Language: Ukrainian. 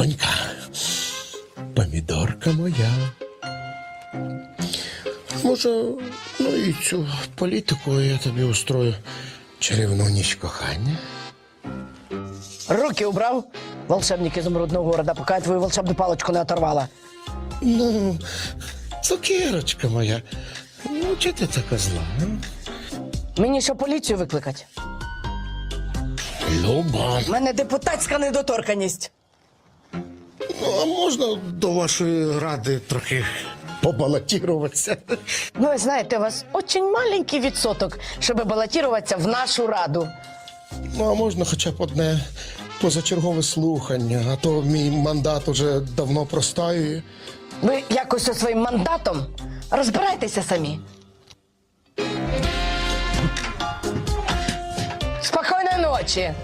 бабонька, помідорка моя. Може, ну і цю політику я тобі устрою чарівну ніч кохання. Руки убрав, волшебник изумрудного города, пока твою волшебную палочку не оторвала. Ну, цукерочка моя. Ну, чого ти така зла? а? Мені що поліцію викликати? Люба. У мене депутатська недоторканість. Ну, а можна до вашої ради трохи побалотіруватися? Ну, ви знаєте, у вас очень маленький відсоток, щоб балотуватися в нашу раду. Ну, а можна хоча б одне позачергове слухання, а то мій мандат уже давно простаює. Ви якось зі своїм мандатом розбирайтеся самі. Спокійної ночі.